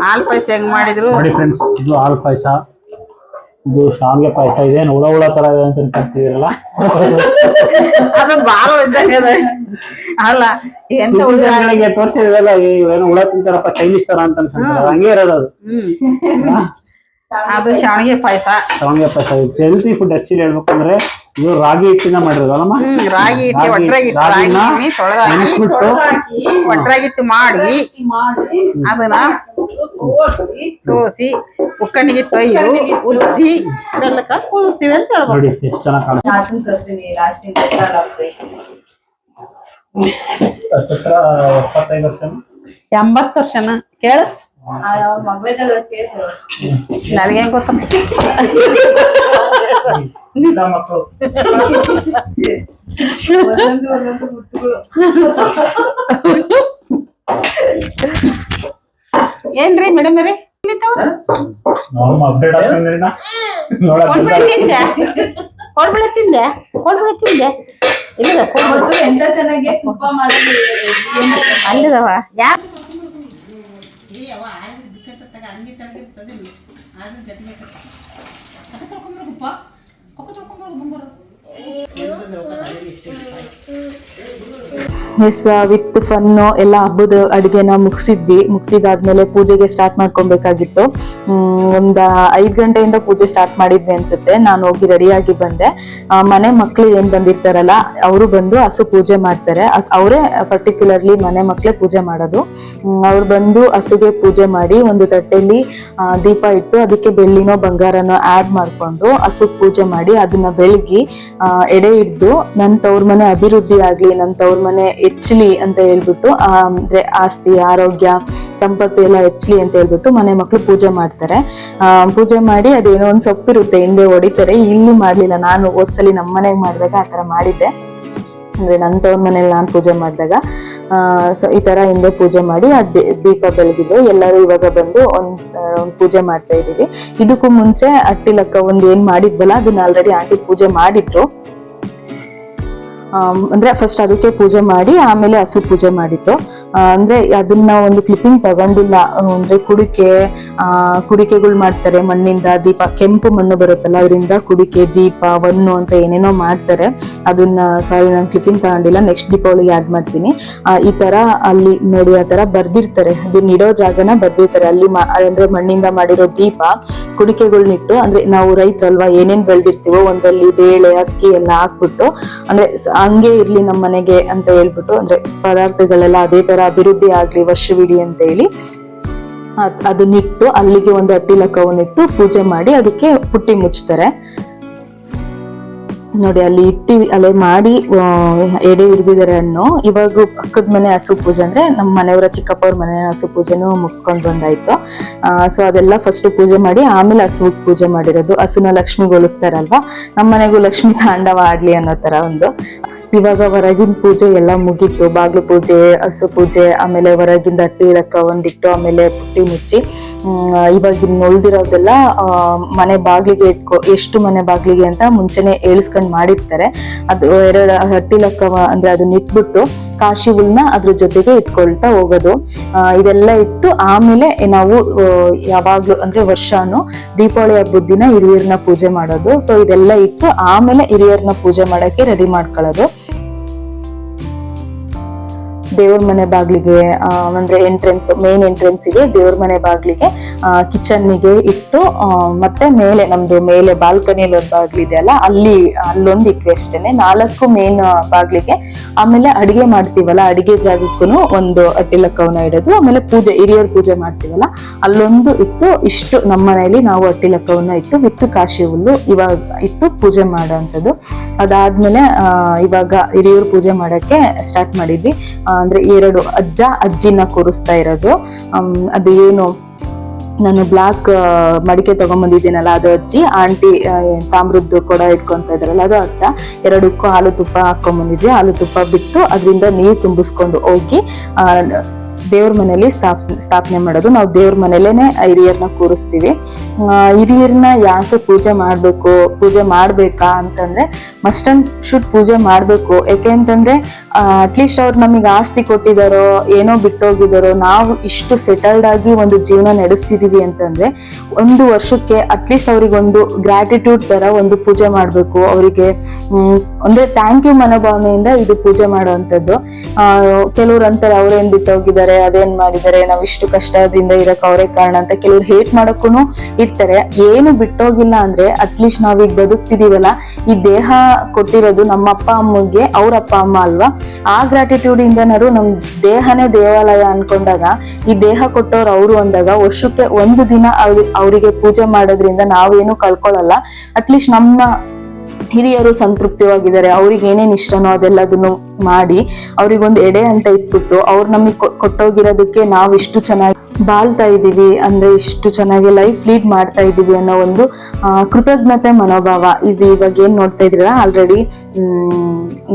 ಹಾಲ್ ಪಾಯಸ ಹೆಂಗ್ ಮಾಡಿದ್ರು? ನೋಡಿ ಫ್ರೆಂಡ್ಸ್ ಇದು ಹಾಲು ಪಾಯಸ. ಇದು ಶಾವಿಗೆ ಪಾಯಸ ಇದೇನು ಹುಳ ಹುಳ ತರ ಇದೆ ಅಂತ ಅನ್ಕೊಂತಿದ್ದೀರಲ್ಲ ಅದು ಬಾಳ ಇದ್ದಂಗೆ ಅದ. ಅಲ್ಲ ಎಂತ ಜನಗಳಿಗೆ ತೋರಿಸಿದ್ರಲ್ಲ ಏನು ಹುಳ ತಿಂತಾರಪ್ಪ ಚೈನೀಸ್ ತರ ಅಂತ ಅನ್ಕೊಂತಾರೆ ಹಂಗೆ ಇರೋದು ಅದು. ಅದು ಶಾವಿಗೆ ಪಾಯಸ. ಶಾವಿಗೆ ಪಾಯಸ. ಹೆಲ್ತಿ ಫುಡ್ ಆಕ್ಚುಲಿ ಹೇಳ್ಬೇಕಂದ್ರೆ ಇದು ರಾಗಿ ಹಿಟ್ಟಿನ ಮಾಡಿರೋದಲ್ಲಮ್ಮ? ಹ್ಮ್ ರಾಗಿ ಹಿಟ್ಟು ರಾಗಿ- ಒಟ್ರಾಗಿ ಹಿಟ್ಟು ರಾಗಿನ ರಾಗಿ ತೊಳೆದಾಕಿ ಒಟ್ರಾಗಿ ಹಿಟ್ಟು ಮಾಡಿ ಅದನ್ನ ಸೋಸಿ ಉಕ್ಕಣಿಗೆ ತೊಯ್ದು ಉದ್ದಿ ಇದೆಲ್ಲ ಕುದಿಸ್ತೀವಿ ಅಂತ ಹೇಳ್ಬೋದು. ನೋಡಿ ಎಷ್ಟು ಚೆನ್ನಾಗಿ ಕಾಣುತ್ತೆ. ಎಪ್ಪತ್ತೈದು ವರ್ಷ ಎಂಬತ್ತು ವರ್ಷನ? ಕೇಳು. ನನಗೇನ್ ಗೊತ್ತ ಇಲ್ಲ ಮಕ್ಕಳು ಒಂದೊಂದು ಒಂದೊಂದು ಮುತ್ತುಗಳು ಏನ್ರಿ ಮೇಡಮ್ ರೀ ನಾವು ಅಪ್ಡೇಟ್ ಮಾಡಿ ಕೊಡ್ಬಿಡಿ ತಿಂದೆ ಕೊಡ್ಬಿಡಿ ತಿಂದೆ ಹಂಗೆ ತಳಗಿರ್ತದೆ ಇಲ್ಲ ಅವತ್ತು ಅದ ತೊಳ್ಕೊಂಬರ್ಗಪ್ಪ ಕೊಕ್ಕ ಅಲ್ಲಿದವ ಯಾ ಎಸ್ ವಿತ್, ಫನ್ನು ಎಲ್ಲ ಹಬ್ಬದ ಅಡುಗೆನ ಮುಗಿಸಿದ್ವಿ. ಮುಗಿಸಿದಾದ್ಮೇಲೆ ಪೂಜೆಗೆ ಸ್ಟಾರ್ಟ್ ಮಾಡ್ಕೊಬೇಕಾಗಿತ್ತು. ಒಂದು ಐದು ಗಂಟೆಯಿಂದ ಪೂಜೆ ಸ್ಟಾರ್ಟ್ ಮಾಡಿದ್ವಿ ಅನ್ಸುತ್ತೆ. ನಾನು ಹೋಗಿ ರೆಡಿಯಾಗಿ ಬಂದೆ. ಮನೆ ಮಕ್ಕಳು ಏನು ಬಂದಿರ್ತಾರಲ್ಲ, ಅವರು ಬಂದು ಹಸು ಪೂಜೆ ಮಾಡ್ತಾರೆ. ಅವರೇ ಪರ್ಟಿಕ್ಯುಲರ್ಲಿ ಮನೆ ಮಕ್ಕಳೇ ಪೂಜೆ ಮಾಡೋದು. ಅವ್ರು ಬಂದು ಹಸುಗೆ ಪೂಜೆ ಮಾಡಿ ಒಂದು ತಟ್ಟೆಯಲ್ಲಿ ದೀಪ ಇಟ್ಟು ಅದಕ್ಕೆ ಬೆಳ್ಳಿನೋ ಬಂಗಾರನೋ ಆಡ್ ಮಾಡಿಕೊಂಡು ಹಸು ಪೂಜೆ ಮಾಡಿ ಅದನ್ನ ಬೆಳಗಿ ಎಡೆ ಹಿಡ್ದು ನನ್ನ ತವ್ರ ಮನೆ ಅಭಿವೃದ್ಧಿ ಆಗಲಿ ನನ್ನ ತವ್ರ ಮನೆ ಹೆಚ್ಚಲಿ ಅಂತ ಹೇಳ್ಬಿಟ್ಟು ಅಂದ್ರೆ ಆಸ್ತಿ, ಆರೋಗ್ಯ, ಸಂಪತ್ತು ಎಲ್ಲ ಹೆಚ್ಚಲಿ ಅಂತ ಹೇಳ್ಬಿಟ್ಟು ಮನೆ ಮಕ್ಕಳು ಪೂಜೆ ಮಾಡ್ತಾರೆ. ಪೂಜೆ ಮಾಡಿ ಅದೇನೋ ಒಂದ್ ಸೊಪ್ಪಿರುತ್ತೆ, ಹಿಂದೆ ಹೊಡಿತಾರೆ. ಇಲ್ಲಿ ಮಾಡ್ಲಿಲ್ಲ. ನಾನು ಓದ್ಸಲಿ ನಮ್ಮ ಮನೆಗೆ ಮಾಡಿದಾಗ ಆ ತರ ಮಾಡಿದ್ದೆ. ಅಂದ್ರೆ ನನ್ನ ತವ್ರ ಮನೇಲಿ ನಾನು ಪೂಜೆ ಮಾಡಿದಾಗ ಸೊ ಈ ತರ ಹಿಂದೆ ಪೂಜೆ ಮಾಡಿ ಆ ದೀಪ ಬೆಳಗಿದ್ದು ಎಲ್ಲರೂ ಇವಾಗ ಬಂದು ಒಂದ್ ಪೂಜೆ ಮಾಡ್ತಾ ಇದೀವಿ ಇದಕ್ಕೂ ಮುಂಚೆ ಅಟ್ಟಿಲಕ್ಕ ಒಂದ್ ಏನ್ ಮಾಡಿದ್ವಲ್ಲ, ಅದನ್ನ ಆಲ್ರೆಡಿ ಆಂಟಿ ಪೂಜೆ ಮಾಡಿದ್ರು. ಅಂದ್ರೆ ಫಸ್ಟ್ ಅದಕ್ಕೆ ಪೂಜೆ ಮಾಡಿ ಆಮೇಲೆ ಹಸು ಪೂಜೆ ಆ, ಅಂದ್ರೆ ಅದನ್ನ ಒಂದು ಕ್ಲಿಪ್ಪಿಂಗ್ ತಗೊಂಡಿಲ್ಲ. ಅಂದ್ರೆ ಕುಡಿಕೆ ಕುಡಿಕೆಗಳು ಮಾಡ್ತಾರೆ ಮಣ್ಣಿಂದ ದೀಪ ಕೆಂಪು ಮಣ್ಣು ಬರುತ್ತಲ್ಲ ಅದರಿಂದ ಕುಡಿಕೆ ದೀಪ ಒನ್ನು ಅಂತ ಏನೇನೋ ಮಾಡ್ತಾರೆ. ಅದನ್ನ ಸಾರಿ ನಾನು ಕ್ಲಿಪ್ಪಿಂಗ್ ತಗೊಂಡಿಲ್ಲ ನೆಕ್ಸ್ಟ್ ದೀಪಾವಳಿಗೆ ಆಡ್ ಮಾಡ್ತೀನಿ. ಈ ತರ ಅಲ್ಲಿ ನೋಡಿ ಆ ತರ ಬರ್ದಿರ್ತಾರೆ. ಅದನ್ನ ಇಡೋ ಜಾಗನ ಬರ್ದಿರ್ತಾರೆ. ಅಲ್ಲಿ ಅಂದ್ರೆ ಮಣ್ಣಿಂದ ಮಾಡಿರೋ ದೀಪ ಕುಡಿಕೆಗಳ್ನಿಟ್ಟು ಅಂದ್ರೆ ನಾವು ರೈತರಲ್ವಾ ಏನೇನ್ ಬೆಳೆದಿರ್ತೀವೋ ಒಂದ್ರಲ್ಲಿ ಬೇಳೆ ಅಕ್ಕಿ ಎಲ್ಲ ಹಾಕ್ಬಿಟ್ಟು ಅಂದ್ರೆ ಹಂಗೆ ಇರ್ಲಿ ನಮ್ಮ ಮನೆಗೆ ಅಂತ ಹೇಳ್ಬಿಟ್ಟು, ಅಂದ್ರೆ ಪದಾರ್ಥಗಳೆಲ್ಲ ಅದೇ ತರ ಅಭಿವೃದ್ಧಿ ಆಗ್ಲಿ, ವರ್ಷವಿಡಿ ಅಂತ ಹೇಳಿ, ಅದ್- ಅದನ್ನಿಟ್ಟು ಅಲ್ಲಿಗೆ ಒಂದು ಅಟ್ಟಿ ಲಕ್ಕವನ್ನಿಟ್ಟು ಪೂಜೆ ಮಾಡಿ ಅದಕ್ಕೆ ಪುಟ್ಟಿ ಮುಚ್ತಾರೆ. ನೋಡಿ, ಅಲ್ಲಿ ಇಟ್ಟಿ ಅಲ್ಲೇ ಮಾಡಿ ಎಡೆ ಹಿಡಿದಿದ್ದಾರೆ ಹಣ್ಣು ಇವಾಗ ಪಕ್ಕದ ಮನೆ ಹಸು ಪೂಜೆ ಅಂದ್ರೆ ನಮ್ಮ ಮನೆಯವರ ಚಿಕ್ಕಪ್ಪವ್ರ ಮನೆ ಹಸು ಪೂಜೆನೂ ಮುಗಿಸ್ಕೊಂಡ್ ಬಂದಾಯ್ತು. ಸೊ ಅದೆಲ್ಲ ಫಸ್ಟ್ ಪೂಜೆ ಮಾಡಿ, ಆಮೇಲೆ ಹಸುವಿಗೆ ಪೂಜೆ ಮಾಡಿರೋದು. ಹಸುನ ಲಕ್ಷ್ಮಿಗೊಳಿಸ್ತಾರಲ್ವಾ ನಮ್ಮ ಮನೆಗೂ ಲಕ್ಷ್ಮಿ ತಾಂಡವ ಆಡ್ಲಿ ಅನ್ನೋ ತರ ಒಂದು. ಇವಾಗ ಹೊರಗಿನ ಪೂಜೆ ಎಲ್ಲ ಮುಗೀತು. ಬಾಗ್ಲು ಪೂಜೆ, ಹಸು ಪೂಜೆ, ಆಮೇಲೆ ಹೊರಗಿಂದ ಅಟ್ಟಿ ಇಡಕ್ಕ ಒಂದಿಟ್ಟು, ಆಮೇಲೆ ಪುಟ್ಟಿ ಮುಚ್ಚಿ. ಇವಾಗ ಉಳ್ದಿರೋದೆಲ್ಲ ಮನೆ ಬಾಗಿಲಿಗೆ ಇಟ್ಕೊ, ಎಷ್ಟು ಮನೆ ಬಾಗಿಲಿಗೆ ಅಂತ ಮುಂಚೆನೆ ಏಳ್ಸ್ಕೊಂಡ್ ಮಾಡಿರ್ತಾರೆ. ಅದು ಎರಡು ಹಟ್ಟಿ ಲೆಕ್ಕ ಅಂದ್ರೆ ಅದನ್ನ ಇಟ್ಬಿಟ್ಟು ಕಾಶಿ ಹುಲ್ನ ಅದ್ರ ಜೊತೆಗೆ ಇಟ್ಕೊಳ್ತಾ ಹೋಗೋದು. ಇದೆಲ್ಲ ಇಟ್ಟು ಆಮೇಲೆ ನಾವು ಯಾವಾಗ್ಲೂ ಅಂದ್ರೆ ವರ್ಷಾನು ದೀಪಾವಳಿ ಹಬ್ಬದ ದಿನ ಹಿರಿಯರನ್ನ ಪೂಜೆ ಮಾಡೋದು. ಸೊ, ಇದೆಲ್ಲ ಇಟ್ಟು ಆಮೇಲೆ ಹಿರಿಯರನ್ನ ಪೂಜೆ ಮಾಡಕ್ಕೆ ರೆಡಿ ಮಾಡ್ಕೊಳ್ಳೋದು. ದೇವ್ರ ಮನೆ ಬಾಗಿಲಿಗೆ ಅಂದ್ರೆ ಎಂಟ್ರೆನ್ಸ್ ಮೇನ್ ಎಂಟ್ರೆನ್ಸ್ಗೆ ದೇವ್ರ ಮನೆ ಬಾಗಿಲಿಗೆ ಕಿಚನ್ನಿಗೆ ಇಟ್ಟು ಮತ್ತೆ ಮೇಲೆ ನಮ್ದು ಮೇಲೆ ಬಾಲ್ಕನಿಯಲ್ಲಿ ಒಂದು ಬಾಗ್ಲಿದೆ ಅಲ್ಲ, ಅಲ್ಲಿ, ಅಲ್ಲೊಂದು ಇಟ್ವಿ ಅಷ್ಟೇನೆ. ನಾಲ್ಕು ಮೇನ್ ಬಾಗಿಲಿಗೆ. ಆಮೇಲೆ ಅಡಿಗೆ ಮಾಡ್ತೀವಲ್ಲ, ಅಡಿಗೆ ಜಾಗಕ್ಕೂ ಒಂದು ಅಟ್ಟಿಲಕ್ಕವನ್ನ ಇಡೋದು. ಆಮೇಲೆ ಪೂಜೆ, ಹಿರಿಯರ್ ಪೂಜೆ ಮಾಡ್ತೀವಲ್ಲ, ಅಲ್ಲೊಂದು ಇಟ್ಟು, ಇಷ್ಟು ನಮ್ಮ ಮನೆಯಲ್ಲಿ ನಾವು ಅಟ್ಟಿಲಕ್ಕವನ್ನ ಇಟ್ಟು ವಿತ್ತು ಕಾಶಿ ಹುಲ್ಲು ಇವಾಗ ಇಟ್ಟು ಪೂಜೆ ಮಾಡೋವಂಥದ್ದು. ಅದಾದ್ಮೇಲೆ ಇವಾಗ ಹಿರಿಯರು ಪೂಜೆ ಮಾಡೋಕ್ಕೆ ಸ್ಟಾರ್ಟ್ ಮಾಡಿದ್ವಿ. ಅಂದ್ರೆ ಎರಡು ಅಜ್ಜ ಅಜ್ಜಿನ ಕೂರಿಸ್ತಾ ಇರೋದು. ಅದು ಏನು, ನಾನು ಬ್ಲಾಕ್ ಮಡಿಕೆ ತಗೊಂಡ್ಬಂದಿದ್ದೀನಲ್ಲ ಅದು ಅಜ್ಜಿ. ಆಂಟಿ ತಾಮ್ರದ್ದು ಕೊಡ ಇಟ್ಕೊಂತ ಇದ್ರಲ್ಲ ಅದು ಅಜ್ಜ. ಎರಡಕ್ಕೂ ಹಾಲು ತುಪ್ಪ ಹಾಕೊಂಬಂದಿದ್ವಿ. ಹಾಲು ತುಪ್ಪ ಬಿಟ್ಟು ಅದರಿಂದ ನೀರು ತುಂಬಿಸ್ಕೊಂಡು ಹೋಗಿ ದೇವ್ರ ಮನೇಲಿ ಸ್ಥಾಪ್ ಸ್ಥಾಪನೆ ಮಾಡೋದು. ನಾವು ದೇವ್ರ ಮನೇಲೇನೆ ಹಿರಿಯರ್ನ ಕೂರಿಸ್ತೀವಿ. ಹಿರಿಯರನ್ನ ಹಿರಿಯರ್ನ ಯಾಕೆ ಪೂಜೆ ಮಾಡಬೇಕು, ಪೂಜೆ ಮಾಡಬೇಕಾ ಅಂತಂದ್ರೆ ಮಸ್ಟ್ ಅಂಡ್ ಶುಡ್ ಪೂಜೆ ಮಾಡಬೇಕು. ಯಾಕೆ ಅಂತಂದ್ರೆ ಅಟ್ಲೀಸ್ಟ್ ಅವ್ರು ನಮಗೆ ಆಸ್ತಿ ಕೊಟ್ಟಿದ್ದಾರೋ ಏನೋ ಬಿಟ್ಟೋಗಿದ್ದಾರೋ ನಾವು ಇಷ್ಟು ಸೆಟಲ್ಡ್ ಆಗಿ ಒಂದು ಜೀವನ ನಡೆಸ್ತಿದೀವಿ ಅಂತಂದ್ರೆ, ಒಂದು ವರ್ಷಕ್ಕೆ ಅಟ್ಲೀಸ್ಟ್ ಅವ್ರಿಗೆ ಒಂದು ಗ್ರಾಟಿಟ್ಯೂಡ್ ತರ ಒಂದು ಪೂಜೆ ಮಾಡಬೇಕು. ಅವರಿಗೆ ಅಂದ್ರೆ ಥ್ಯಾಂಕ್ ಯು ಮನೋಭಾವನೆಯಿಂದ ಇದು ಪೂಜೆ ಮಾಡುವಂಥದ್ದು. ಕೆಲವ್ರು ಅಂತಾರೆ, ಅವ್ರೇನ್ ಬಿಟ್ಟೋಗಿದ್ದಾರೆ ಅದೇನ್ ಮಾಡಿದ್ದಾರೆ, ನಾವ್ ಇಷ್ಟು ಕಷ್ಟದಿಂದ ಇರಕ್ ಅವರೇ ಕಾರಣ ಅಂತ ಕೆಲವ್ರು ಹೇಟ್ ಮಾಡಕ್ಕೂ ಇರ್ತಾರೆ. ಏನು ಬಿಟ್ಟೋಗಿಲ್ಲ ಅಂದ್ರೆ ಅಟ್ಲೀಸ್ಟ್ ನಾವೀಗ ಬದುಕ್ತಿದೀವಲ್ಲ, ಈ ದೇಹ ಕೊಟ್ಟಿರೋದು ನಮ್ಮ ಅಪ್ಪ ಅಮ್ಮಗೆ, ಅವ್ರ ಅಪ್ಪ ಅಮ್ಮ ಅಲ್ವಾ? ಆ ಗ್ರಾಟಿಟ್ಯೂಡ್ ಇಂದನಾರು ನಮ್ ದೇಹನೇ ದೇವಾಲಯ ಅನ್ಕೊಂಡಾಗ, ಈ ದೇಹ ಕೊಟ್ಟವ್ರು ಅವರು ಅಂದಾಗ ವರ್ಷಕ್ಕೆ ಒಂದು ದಿನ ಅವ್ರಿ- ಅವರಿಗೆ ಪೂಜೆ ಮಾಡೋದ್ರಿಂದ ನಾವೇನು ಕಳ್ಕೊಳಲ್ಲ. ಅಟ್ಲೀಸ್ಟ್ ನಮ್ಮ ಹಿರಿಯರು ಸಂತೃಪ್ತಿವಾಗಿದ್ದಾರೆ, ಅವ್ರಿಗೆ ಏನೇನು ಇಷ್ಟನೋ ಅದೆಲ್ಲದನ್ನು ಮಾಡಿ ಅವ್ರಿಗೊಂದು ಎಡೆ ಅಂತ ಇಟ್ಬಿಟ್ಟು ಅವ್ರು ನಮಗೆ ಕೊಟ್ಟೋಗಿರೋದಕ್ಕೆ ನಾವು ಇಷ್ಟು ಚೆನ್ನಾಗಿ ಬಾಳ್ತಾ ಇದ್ದೀವಿ ಅಂದರೆ ಇಷ್ಟು ಚೆನ್ನಾಗಿ ಲೈಫ್ ಲೀಡ್ ಮಾಡ್ತಾ ಇದ್ದೀವಿ ಅನ್ನೋ ಒಂದು ಕೃತಜ್ಞತೆ ಮನೋಭಾವ. ಇದು ಇವಾಗ ಏನು ನೋಡ್ತಾ ಇದ್ದೀರಾ? ಆಲ್ರೆಡಿ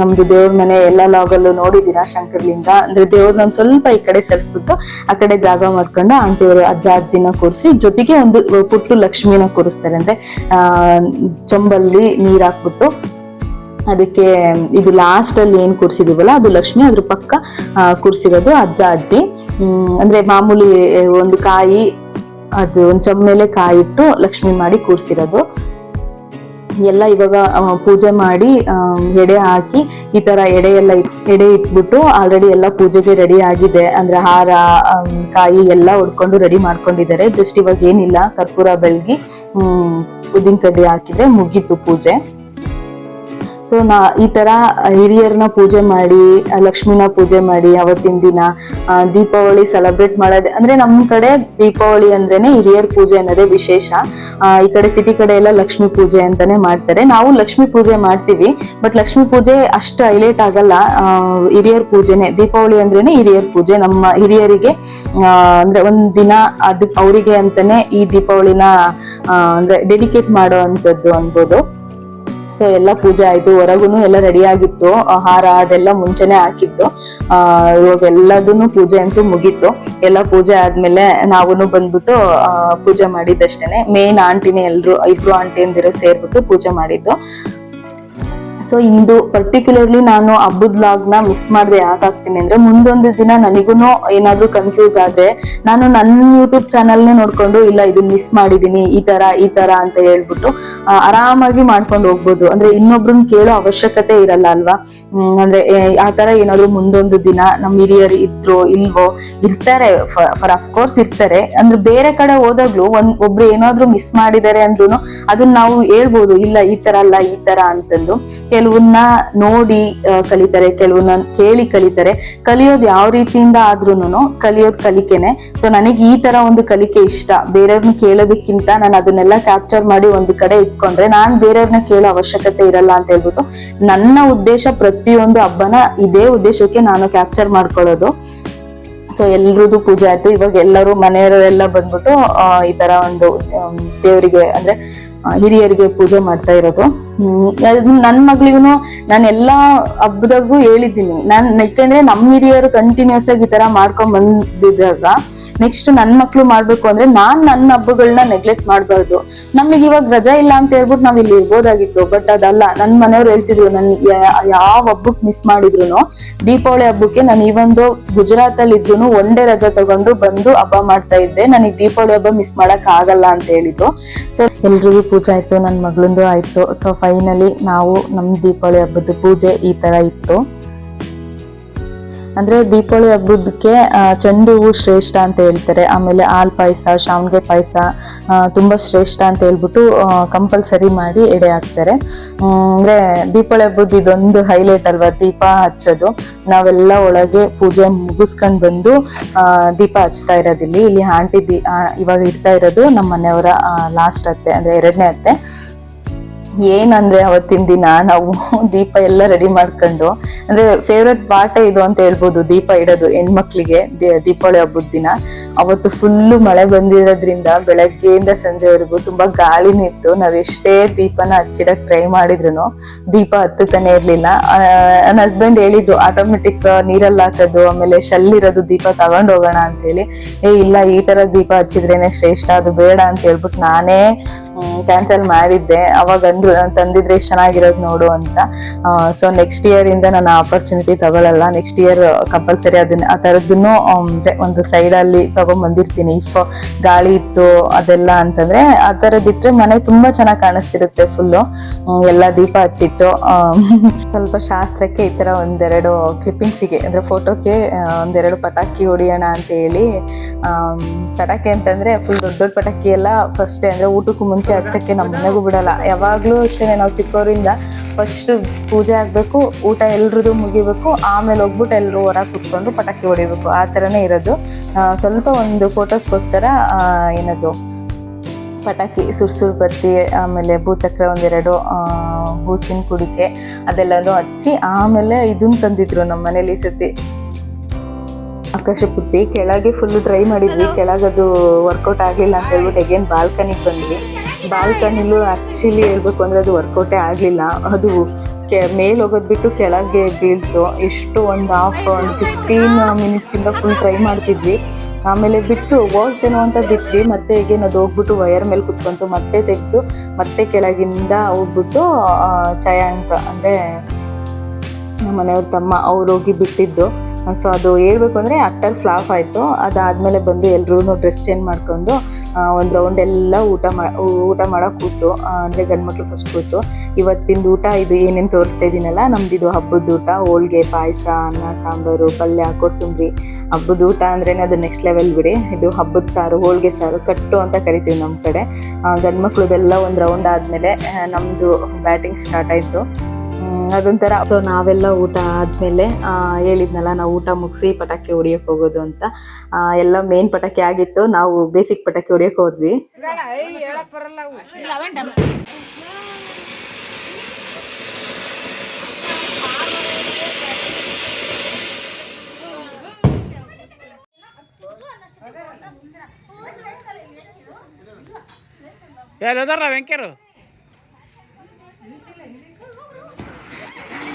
ನಮ್ಮದು ದೇವ್ರ ಮನೆ ಎಲ್ಲ ಲಾಗಲ್ಲೂ ನೋಡಿದ್ದೀರಾ ಶಂಕರ್ಲಿಂಗ ಅಂದ್ರೆ ದೇವ್ರನ್ನ ಒಂದು ಸ್ವಲ್ಪ ಈ ಕಡೆ ಸರಿಸ್ಬಿಟ್ಟು ಆ ಕಡೆ ಜಾಗ ಮಾಡ್ಕೊಂಡು ಆಂಟಿಯವರು, ಅಜ್ಜ, ಅಜ್ಜಿನ ಕೂರಿಸಿ ಜೊತೆಗೆ ಒಂದು ಪುಟ್ಟು ಲಕ್ಷ್ಮಿನ ಕೂರಿಸ್ತಾರೆ. ಅಂದ್ರೆ ಚೊಂಬಲ್ಲಿ ನೀರ್ ಹಾಕ್ಬಿಟ್ಟು ಅದಕ್ಕೆ, ಇದು ಲಾಸ್ಟಲ್ಲಿ ಏನ್ ಕೂರ್ಸಿದೀವಲ್ಲ, ಅದು ಲಕ್ಷ್ಮಿ, ಅದ್ರ ಪಕ್ಕ ಕೂರಿಸಿರೋದು ಅಜ್ಜ, ಅಜ್ಜಿ. ಅಂದರೆ ಮಾಮೂಲಿ ಒಂದು ಕಾಯಿ, ಅದು ಒಂದು ಮೇಲೆ ಕಾಯಿ ಇಟ್ಟು ಲಕ್ಷ್ಮಿ ಮಾಡಿ ಕೂರ್ಸಿರೋದು. ಎಲ್ಲ ಇವಾಗ ಪೂಜೆ ಮಾಡಿ ಎಡೆ ಹಾಕಿ, ಈ ತರ ಎಡೆ ಎಲ್ಲ ಎಡೆ ಇಟ್ಬಿಟ್ಟು ಆಲ್ರೆಡಿ ಎಲ್ಲ ಪೂಜೆಗೆ ರೆಡಿ ಆಗಿದೆ. ಅಂದ್ರೆ ಹಾರ ಕಾಯಿ ಎಲ್ಲ ಹೊಡ್ಕೊಂಡು ರೆಡಿ ಮಾಡ್ಕೊಂಡಿದ್ದಾರೆ. ಜಸ್ಟ್ ಇವಾಗ ಏನಿಲ್ಲ, ಕರ್ಪೂರ ಬೆಳಗಿ ಉದ್ದಿನ ಕಡ್ಡಿ ಹಾಕಿದ್ರೆ ಮುಗೀತು ಪೂಜೆ. ಸೊ ನಾ ಈ ತರ ಹಿರಿಯರನ್ನ ಪೂಜೆ ಮಾಡಿ ಲಕ್ಷ್ಮಿನ ಪೂಜೆ ಮಾಡಿ ಅವತ್ತಿನ ದಿನ ದೀಪಾವಳಿ ಸೆಲೆಬ್ರೇಟ್ ಮಾಡೋದೇ, ಅಂದ್ರೆ ನಮ್ ಕಡೆ ದೀಪಾವಳಿ ಅಂದ್ರೇನೆ ಹಿರಿಯರ್ ಪೂಜೆ ಅನ್ನೋದೇ ವಿಶೇಷ. ಈ ಕಡೆ ಸಿಟಿ ಕಡೆ ಎಲ್ಲ ಲಕ್ಷ್ಮಿ ಪೂಜೆ ಅಂತಾನೆ ಮಾಡ್ತಾರೆ. ನಾವು ಲಕ್ಷ್ಮಿ ಪೂಜೆ ಮಾಡ್ತೀವಿ ಬಟ್ ಲಕ್ಷ್ಮಿ ಪೂಜೆ ಅಷ್ಟು ಹೈಲೈಟ್ ಆಗಲ್ಲ. ಹಿರಿಯರ್ ಪೂಜೆನೆ, ದೀಪಾವಳಿ ಅಂದ್ರೇನೆ ಹಿರಿಯರ್ ಪೂಜೆ. ನಮ್ಮ ಹಿರಿಯರಿಗೆ ಅಂದ್ರೆ ಒಂದ್ ದಿನ ಅದ್, ಅವರಿಗೆ ಅಂತಾನೆ ಈ ದೀಪಾವಳಿನ ಅಂದ್ರೆ ಡೆಡಿಕೇಟ್ ಮಾಡೋ ಅಂತದ್ದು ಅನ್ಬೋದು. ಸೊ ಎಲ್ಲ ಪೂಜೆ ಆಯ್ತು, ಹೊರಗುನು ಎಲ್ಲ ರೆಡಿ ಆಗಿತ್ತು, ಆಹಾರ ಹಾರ ಅದೆಲ್ಲ ಮುಂಚೆನೆ ಹಾಕಿತ್ತು. ಇವಾಗ ಎಲ್ಲದನ್ನು ಪೂಜೆ ಅಂತೂ ಮುಗೀತು. ಎಲ್ಲ ಪೂಜೆ ಆದ್ಮೇಲೆ ನಾವುನು ಬಂದ್ಬಿಟ್ಟು ಪೂಜೆ ಮಾಡಿದ್ದಷ್ಟೇನೆ. ಮೇನ್ ಆಂಟಿನೇ ಎಲ್ರು, ಇಬ್ರು ಆಂಟಿ ಅಂದಿರೋ ಸೇರ್ಬಿಟ್ಟು ಪೂಜೆ ಮಾಡಿದ್ದು. ಸೊ ಇಂದು ಪರ್ಟಿಕ್ಯುಲರ್ಲಿ ನಾನು ಹಬ್ಬದ ನ ಮಿಸ್ ಮಾಡಿದೆ ಯಾಕಾಗ್ತೀನಿ ಅಂದ್ರೆ ಮುಂದೊಂದು ದಿನ ನನಗೂ ಏನಾದ್ರೂ ಕನ್ಫ್ಯೂಸ್ ಆದ್ರೆ ನಾನು ನನ್ನ ಯೂಟ್ಯೂಬ್ ಚಾನಲ್ನೇ ನೋಡ್ಕೊಂಡು ಇಲ್ಲ ಇದನ್ನ ಮಿಸ್ ಮಾಡಿದೀನಿ, ಈ ತರ ಈ ತರ ಅಂತ ಹೇಳ್ಬಿಟ್ಟು ಆರಾಮಾಗಿ ಮಾಡ್ಕೊಂಡು ಹೋಗ್ಬೋದು. ಅಂದ್ರೆ ಇನ್ನೊಬ್ರನ್ನ ಕೇಳೋ ಅವಶ್ಯಕತೆ ಇರಲ್ಲ ಅಲ್ವಾ? ಅಂದ್ರೆ ಆ ತರ ಏನಾದ್ರು ಮುಂದೊಂದು ದಿನ ನಮ್ಮ ಹಿರಿಯರು ಇದ್ರು ಇಲ್ವೋ, ಇರ್ತಾರೆ. ಫಾರ್ ಅಫ್ಕೋರ್ಸ್ ಇರ್ತಾರೆ. ಅಂದ್ರೆ ಬೇರೆ ಕಡೆ ಹೋದಾಗ್ಲೂ ಒಂದ್, ಒಬ್ರು ಏನಾದ್ರು ಮಿಸ್ ಮಾಡಿದ್ದಾರೆ ಅಂದ್ರೂ ಅದನ್ನ ನಾವು ಹೇಳ್ಬೋದು, ಇಲ್ಲ, ಈ ತರ ಅಲ್ಲ, ಈ ತರ ಅಂತಂದು. ಕೆಲವನ್ನ ನೋಡಿ ಕಲಿತಾರೆ, ಕೆಲವನ್ನ ಕೇಳಿ ಕಲಿತಾರೆ. ಕಲಿಯೋದು ಯಾವ ರೀತಿಯಿಂದ ಆದ್ರೂನು ಕಲಿಯೋದ್ ಕಲಿಕೆನೆ. ಸೊ ನನಗೆ ಈ ತರ ಒಂದು ಕಲಿಕೆ ಇಷ್ಟ. ಬೇರೆಯವ್ರನ್ನ ಕೇಳೋದಕ್ಕಿಂತ ನಾನು ಅದನ್ನೆಲ್ಲ ಕ್ಯಾಪ್ಚರ್ ಮಾಡಿ ಒಂದು ಕಡೆ ಇಟ್ಕೊಂಡ್ರೆ ನಾನ್ ಬೇರೆಯವ್ರನ್ನ ಕೇಳೋ ಅವಶ್ಯಕತೆ ಇರಲ್ಲ ಅಂತ ಹೇಳ್ಬಿಟ್ಟು ನನ್ನ ಉದ್ದೇಶ ಪ್ರತಿಯೊಂದು ಹಬ್ಬನ ಇದೇ ಉದ್ದೇಶಕ್ಕೆ ನಾನು ಕ್ಯಾಪ್ಚರ್ ಮಾಡ್ಕೊಳ್ಳೋದು. ಸೊ ಎಲ್ರದ್ದು ಪೂಜೆ ಆಯ್ತು. ಇವಾಗ ಎಲ್ಲರೂ ಮನೆಯವರೆಲ್ಲ ಬಂದ್ಬಿಟ್ಟು ಈ ತರ ಒಂದು ದೇವರಿಗೆ ಅಂದ್ರೆ ಹಿರಿಯರಿಗೆ ಪೂಜೆ ಮಾಡ್ತಾ ಇರೋದು. ಹ್ಮ್, ಅದ್ ನನ್ ಮಗಳಿಗೂ ನಾನು ಎಲ್ಲಾ ಹಬ್ಬದಾಗೂ ಹೇಳಿದ್ದೀನಿ. ನಾನ್ ಯಾಕೆಂದ್ರೆ ನಮ್ ಹಿರಿಯರು ಕಂಟಿನ್ಯೂಸ್ ಆಗಿ ಈ ತರ ಮಾಡ್ಕೊಂಡ್ ಬಂದಿದ್ದಾಗ ನೆಕ್ಸ್ಟ್ ನನ್ನ ಮಕ್ಳು ಮಾಡ್ಬೇಕು ಅಂದ್ರೆ ನಾನ್ ನನ್ನ ಹಬ್ಬಗಳನ್ನ ನೆಗ್ಲೆಕ್ಟ್ ಮಾಡಬಾರ್ದು. ನಮಗೆ ಇವಾಗ ರಜಾ ಇಲ್ಲ ಅಂತ ಹೇಳ್ಬಿಟ್ಟು ನಾವ್ ಇಲ್ಲಿ ಇರ್ಬೋದಾಗಿತ್ತು ಬಟ್ ಅದಲ್ಲ. ನನ್ ಮನೆಯವ್ರು ಹೇಳ್ತಿದ್ರು, ನನ್ ಯಾವ ಹಬ್ಬಕ್ ಮಿಸ್ ಮಾಡಿದ್ರು ದೀಪಾವಳಿ ಹಬ್ಬಕ್ಕೆ ನಾನು ಈ ಒಂದು ಗುಜರಾತ್ ಅಲ್ಲಿ ಇದ್ರು ಒನ್ ಡೇ ರಜಾ ತಗೊಂಡು ಬಂದು ಹಬ್ಬ ಮಾಡ್ತಾ ಇದ್ದೆ. ನನಗೆ ದೀಪಾವಳಿ ಹಬ್ಬ ಮಿಸ್ ಮಾಡಕ್ ಆಗಲ್ಲ ಅಂತ ಹೇಳಿದ್ರು. ಸೊ ಎಲ್ರಿಗೂ ಪೂಜೆ ಆಯ್ತು ನನ್ನ ಮಗಳಂದು ಆಯ್ತು. ಸೊ ಫೈನಲಿ ನಾವು ನಮ್ ದೀಪಾವಳಿ ಹಬ್ಬದ ಪೂಜೆ ಈ ತರ ಇತ್ತು. ಅಂದ್ರೆ ದೀಪಾವಳಿ ಹಬ್ಬದಕ್ಕೆ ಚೆಂಡು ಹೂವು ಶ್ರೇಷ್ಠ ಅಂತ ಹೇಳ್ತಾರೆ. ಆಮೇಲೆ ಹಾಲು ಪಾಯಸ ಶಾವಿಗೆ ಪಾಯಸ ತುಂಬಾ ಶ್ರೇಷ್ಠ ಅಂತ ಹೇಳ್ಬಿಟ್ಟು ಕಂಪಲ್ಸರಿ ಮಾಡಿ ಎಡೆ ಹಾಕ್ತಾರೆ. ಅಂದರೆ ದೀಪಾವಳಿ ಹಬ್ಬದ ಇದೊಂದು ಹೈಲೈಟ್ ಅಲ್ವಾ? ದೀಪ ಹಚ್ಚೋದು. ನಾವೆಲ್ಲ ಒಳಗೆ ಪೂಜೆ ಮುಗಿಸ್ಕೊಂಡು ಬಂದು ದೀಪ ಹಚ್ತಾ ಇರೋದಿಲ್ಲಿ. ಇಲ್ಲಿ ಆಂಟಿ ದೀ ಇವಾಗ ಇಡ್ತಾ ಇರೋದು ನಮ್ಮ ಮನೆಯವರ ಲಾಸ್ಟ್ ಅತ್ತೆ, ಅಂದ್ರೆ ಎರಡನೇ ಅತ್ತೆ. ಏನಂದ್ರೆ ಅವತ್ತಿನ ದಿನ ನಾವು ದೀಪ ಎಲ್ಲ ರೆಡಿ ಮಾಡ್ಕೊಂಡು, ಅಂದ್ರೆ ಫೇವ್ರೆಟ್ ಪಾಠ ಇದು ಅಂತ ಹೇಳ್ಬೋದು, ದೀಪ ಇಡೋದು ಹೆಣ್ಮಕ್ಳಿಗೆ ದೀಪಾವಳಿ ಹಬ್ಬದ ದಿನ. ಅವತ್ತು ಫುಲ್ಲು ಮಳೆ ಬಂದಿರೋದ್ರಿಂದ ಬೆಳಗ್ಗೆಯಿಂದ ಸಂಜೆವರೆಗೂ ತುಂಬಾ ಗಾಳಿನೂ ಇತ್ತು. ನಾವ್ ಎಷ್ಟೇ ದೀಪನ ಹಚ್ಚಿಡಕ್ ಟ್ರೈ ಮಾಡಿದ್ರು ದೀಪ ಹತ್ತುತ್ತಾನೆ ಇರ್ಲಿಲ್ಲ. ನನ್ನ ಹಸ್ಬೆಂಡ್ ಹೇಳಿದ್ದು ಆಟೋಮೆಟಿಕ್ ನೀರಲ್ಲಿ ಹಾಕೋದು, ಆಮೇಲೆ ಶಲ್ಲಿರೋದು ದೀಪ ತಗೊಂಡ್ ಹೋಗೋಣ ಅಂತ ಹೇಳಿ ಏ, ಇಲ್ಲ, ಈ ತರ ದೀಪ ಹಚ್ಚಿದ್ರೇನೆ ಶ್ರೇಷ್ಠ, ಅದು ಬೇಡ ಅಂತ ಹೇಳ್ಬಿಟ್ಟು ನಾನೇ ಕ್ಯಾನ್ಸಲ್ ಮಾಡಿದ್ದೆ. ಅವಾಗ ಅಂದ್ರು ತಂದಿದ್ರೆ ಎಷ್ಟು ಚೆನ್ನಾಗಿರೋದು ನೋಡು ಅಂತ. ಸೊ ನೆಕ್ಸ್ಟ್ ಇಯರ್ ಇಂದ ನಾನು ಆಪರ್ಚುನಿಟಿ ತಗೊಳ್ಳಲ್ಲ ನೆಕ್ಸ್ಟ್ ಇಯರ್ ಕಂಪಲ್ಸರಿ ಅದನ್ನ, ಆ ಥರದ್ದನ್ನು ಅಂದ್ರೆ ಒಂದು ಸೈಡಲ್ಲಿ ತಗೊಂಡ್ ಬಂದಿರ್ತೀನಿ ಇಫ್ ಗಾಳಿ ಇತ್ತು, ಅದೆಲ್ಲ ಅಂತಂದ್ರೆ, ಆ ಥರದ್ದಿಟ್ಟರೆ ಮನೆ ತುಂಬ ಚೆನ್ನಾಗಿ ಕಾಣಿಸ್ತಿರುತ್ತೆ ಫುಲ್ಲು ಎಲ್ಲ ದೀಪ ಹಚ್ಚಿಟ್ಟು ಸ್ವಲ್ಪ ಶಾಸ್ತ್ರಕ್ಕೆ ಈ ತರ ಒಂದೆರಡು ಕ್ಲಿಪ್ಪಿಂಗ್ಸಿಗೆ ಅಂದರೆ ಫೋಟೋಕ್ಕೆ ಒಂದೆರಡು ಪಟಾಕಿ ಹೊಡಿಯೋಣ ಅಂತ ಹೇಳಿ ಪಟಾಕಿ ಅಂತಂದ್ರೆ ಫುಲ್ ದೊಡ್ಡ ದೊಡ್ಡ ಪಟಾಕಿ ಎಲ್ಲ ಫಸ್ಟ್ ಅಂದ್ರೆ ಊಟಕ್ಕೂ ಮುಂಚೆ ಹಚ್ಚಕ್ಕೆ ನಮ್ಮ ಮನೆಗೂ ಬಿಡಲ್ಲ ಯಾವಾಗ್ಲೂ ಅಷ್ಟೇ ನಾವು ಚಿಕ್ಕವರಿಂದ ಫಸ್ಟ್ ಪೂಜೆ ಆಗಬೇಕು ಊಟ ಎಲ್ರದ್ದು ಮುಗಿಬೇಕು ಆಮೇಲೆ ಹೋಗ್ಬಿಟ್ಟು ಎಲ್ಲರೂ ಹೊರಗೆ ಕುತ್ಕೊಂಡು ಪಟಾಕಿ ಹೊಡಿಬೇಕು ಆ ಥರನೇ ಇರೋದು. ಸ್ವಲ್ಪ ಒಂದು ಫೋಟೋಸ್ಗೋಸ್ಕರ ಏನದು ಪಟಾಕಿ ಸುರ್ಸುರ್ ಬತ್ತಿ ಆಮೇಲೆ ಭೂಚಕ್ರ ಒಂದೆರಡು ಹೂಸಿನ ಕುಡಿಕೆ ಅದೆಲ್ಲನೂ ಹಚ್ಚಿ ಆಮೇಲೆ ಇದನ್ನ ತಂದಿದ್ರು ನಮ್ಮ ಮನೇಲಿ ಈ ಸತಿ ಆಕಾಶ ಪುಟ್ಟಿ ಕೆಳಗೆ ಫುಲ್ ಡ್ರೈ ಮಾಡಿದ್ವಿ ಕೆಳಗದು ವರ್ಕೌಟ್ ಆಗಿಲ್ಲ ಅಂತ ಹೇಳ್ಬಿಟ್ಟು ಅಗೇನ್ ಬಾಲ್ಕನಿಗೆ ಬಂದ್ವಿ. ಬಾಲ್ಕನಿಲು ಆಕ್ಚುಲಿ ಹೇಳ್ಬೇಕು ಅಂದ್ರೆ ಅದು ವರ್ಕೌಟೇ ಆಗಲಿಲ್ಲ. ಅದು ಕೆ, ಮೇಲೆ ಹೋಗೋದ್ ಬಿಟ್ಟು ಕೆಳಗೆ ಬೀಳ್ತು. ಎಷ್ಟು ಒಂದು ಹಾಫ್ ಒಂದು ಫಿಫ್ಟೀನ್ ಮಿನಿಟ್ಸಿಂದ ಫುಲ್ ಟ್ರೈ ಮಾಡ್ತಿದ್ವಿ. ಆಮೇಲೆ ಬಿಟ್ಟು ಹೋಗ್ತೇನೋ ಅಂತ ಬಿಟ್ವಿ. ಮತ್ತೆ ಈಗೇನು ಅದು ಹೋಗ್ಬಿಟ್ಟು ವಯರ್ ಮೇಲೆ ಕುತ್ಕೊಂತು. ಮತ್ತೆ ತೆಗೆದು, ಮತ್ತೆ ಕೆಳಗಿಂದ ಹೋಗ್ಬಿಟ್ಟು ಚಯಾಂಕ ಅಂದರೆ ನಮ್ಮ ಮನೆಯವ್ರ ತಮ್ಮ ಅವ್ರು ಹೋಗಿ ಬಿಟ್ಟಿದ್ದು. ಸೊ ಅದು ಹೇಳ್ಬೇಕು ಅಂದರೆ ಅಟ್ಟರ್ ಫ್ಲಾಪ್ ಆಯಿತು. ಅದಾದಮೇಲೆ ಬಂದು ಎಲ್ಲರೂ ಡ್ರೆಸ್ ಚೇಂಜ್ ಮಾಡಿಕೊಂಡು ಒಂದು ರೌಂಡ್ ಎಲ್ಲ ಊಟ ಮಾ, ಊಟ ಮಾಡೋಕೆ ಕೂತು ಅಂದರೆ ಗಂಡು ಮಕ್ಳು ಫಸ್ಟ್ ಕೂತು ಇವತ್ತಿಂದು ಊಟ ಇದು ಏನೇನು ತೋರಿಸ್ತಾ ಇದ್ದೀನಲ್ಲ ನಮ್ದು ಇದು ಹಬ್ಬದ ಊಟ. ಹೋಳ್ಗೆ, ಪಾಯಸ, ಅನ್ನ, ಸಾಂಬಾರು, ಪಲ್ಯ, ಕೋಸಂಬರಿ. ಹಬ್ಬದ ಊಟ ಅಂದ್ರೇ ಅದು ನೆಕ್ಸ್ಟ್ ಲೆವೆಲ್ ಬಿಡಿ. ಇದು ಹಬ್ಬದ ಸಾರು, ಹೋಳ್ಗೆ ಸಾರು, ಕಟ್ಟು ಅಂತ ಕರಿತೀವಿ ನಮ್ಮ ಕಡೆ. ಗಂಡು ಮಕ್ಳದೆಲ್ಲ ಒಂದು ರೌಂಡ್ ಆದಮೇಲೆ ನಮ್ಮದು ಬ್ಯಾಟಿಂಗ್ ಸ್ಟಾರ್ಟ್ ಆಯಿತು. ಅದೊಂಥರ. ಸೊ ನಾವೆಲ್ಲ ಊಟ ಆದ್ಮೇಲೆ ಹೇಳಿದ್ನಲ್ಲ, ನಾವು ಊಟ ಮುಗಿಸಿ ಪಟಾಕಿ ಹೊಡಿಯಕ್ ಹೋಗೋದು ಅಂತ. ಎಲ್ಲ ಮೇನ್ ಪಟಾಕಿ ಆಗಿತ್ತು. ನಾವು ಬೇಸಿಕ್ ಪಟಾಕಿ ಹೊಡಿಯಕ್ ಹೋದ್ವಿ. ಯಾರು ವೆಂಕರು? ಎಲ್ಲದಾರ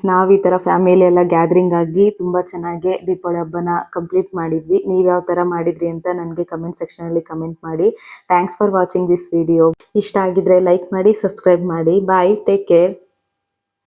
ಎಸ್ ನಾವು ಈ ತರ ಫ್ಯಾಮಿಲಿ ಎಲ್ಲ ಗ್ಯಾದರಿಂಗ್ ಆಗಿ ತುಂಬಾ ಚೆನ್ನಾಗಿ ದೀಪಾವಳಿ ಹಬ್ಬನ ಕಂಪ್ಲೀಟ್ ಮಾಡಿದ್ವಿ. ನೀವು ಯಾವ ತರ ಮಾಡಿದ್ರಿ ಅಂತ ನನಗೆ ಕಮೆಂಟ್ ಸೆಕ್ಷನಲ್ಲಿ ಕಮೆಂಟ್ ಮಾಡಿ. Thanks for watching this video ಇಷ್ಟ ಆಗಿದ್ರೆ ಲೈಕ್ ಮಾಡಿ ಸಬ್ಸ್ಕ್ರೈಬ್ ಮಾಡಿ. Bye take care